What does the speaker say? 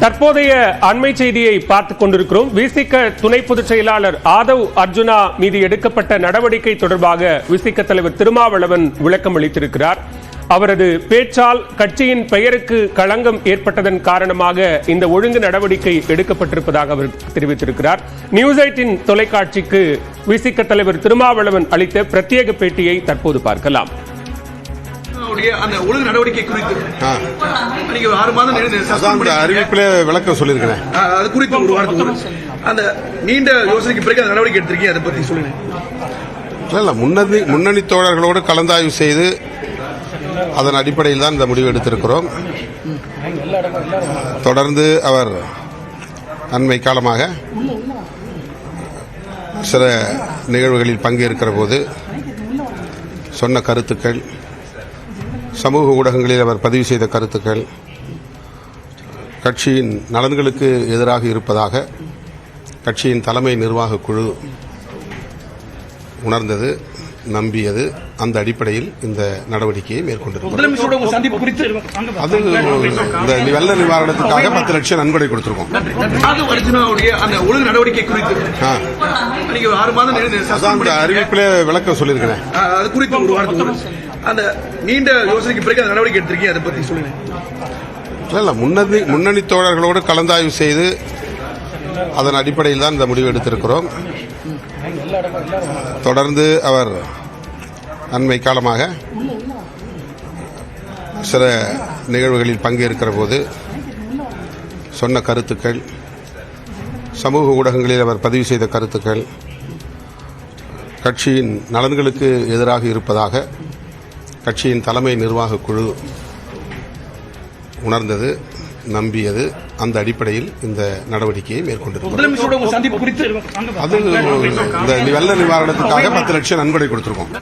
தற்போதைய அண்மை செய்தியை பார்த்துக் கொண்டிருக்கிறோம். விசிக துணை பொதுச் செயலாளர் ஆதவ் அர்ஜுனா மீது எடுக்கப்பட்ட நடவடிக்கை தொடர்பாக விசிக தலைவர் திருமாவளவன் விளக்கம் அளித்திருக்கிறார். அவரது பேச்சால் கட்சியின் பெயருக்கு களங்கம் ஏற்பட்டதன் காரணமாக இந்த ஒழுங்கு நடவடிக்கை எடுக்கப்பட்டிருப்பதாக அவர் தெரிவித்திருக்கிறார். நியூஸ் எயிட்டின் தொலைக்காட்சிக்கு விசிக தலைவர் திருமாவளவன் அளித்த பிரத்யேக பேட்டியை தற்போது பார்க்கலாம். அந்த ஒழுங்கு நடவடிக்கை குறித்து. நீங்க ஆறு மாதம் அறிவிப்பிலே விளக்கம் சொல்லியிருக்கிறேன். அது குறித்து ஒரு வாரத்துக்கு ஒரு அந்த நீண்ட யோசனைக்கு பிறகு அந்த நடவடிக்கை எடுத்திருக்கீங்க அதை பத்தி சொல்லுங்க. இல்ல, இல்ல முன்னணி முன்னணி தோழர்களோடு கலந்தாய்வு செய்து அதன் அடிப்படையில் தான் இந்த முடிவு எடுத்திருக்கிறோம். தொடர்ந்து அவர் அண்மை காலமாக சில நிகழ்வுகளில் பங்கேற்கிற போது சொன்ன கருத்துக்கள் சமூக ஊடகங்களில் அவர் பதிவு செய்த கருத்துக்கள் கட்சியின் நலன்களுக்கு எதிராக இருப்பதாக கட்சியின் தலைமை நிர்வாக குழு உணர்ந்தது நம்பியது. அந்த அடிப்படையில் இந்த நடவடிக்கையை மேற்கொண்டிருக்கிறோம். அது இந்த வெள்ள நிவாரணத்துக்காக பத்து லட்சம் நன்கொடை கொடுத்திருக்கோம். அந்த அறிவிப்பிலே விளக்கம் சொல்லியிருக்கிறேன். அது குறித்து அந்த நீண்ட யோசனைக்கு பிறகு அந்த நடவடிக்கை எடுத்திருக்கீங்க அதை பத்தி சொல்லுங்க. இல்ல, இல்ல முன்னணி முன்னணி தோழர்களோடு கலந்தாய்வு செய்து அதன் அடிப்படையில் தான் இந்த முடிவு எடுத்திருக்கிறோம். தொடர்ந்து அவர் அண்மை காலமாக சில நிகழ்வுகளில் பங்கேற்கிற போது சொன்ன கருத்துக்கள் சமூக ஊடகங்களில் அவர் பதிவு செய்த கருத்துக்கள் கட்சியின் நலன்களுக்கு எதிராக இருப்பதாக கட்சியின் தலைமை நிர்வாக குழு உணர்ந்தது நம்பியது. அந்த அடிப்படையில் இந்த நடவடிக்கையை மேற்கொண்டிருக்கிறோம். அது இந்த வெள்ள நிவாரணத்துக்காக பத்து லட்சம் நன்கொடை கொடுத்திருக்கோம்.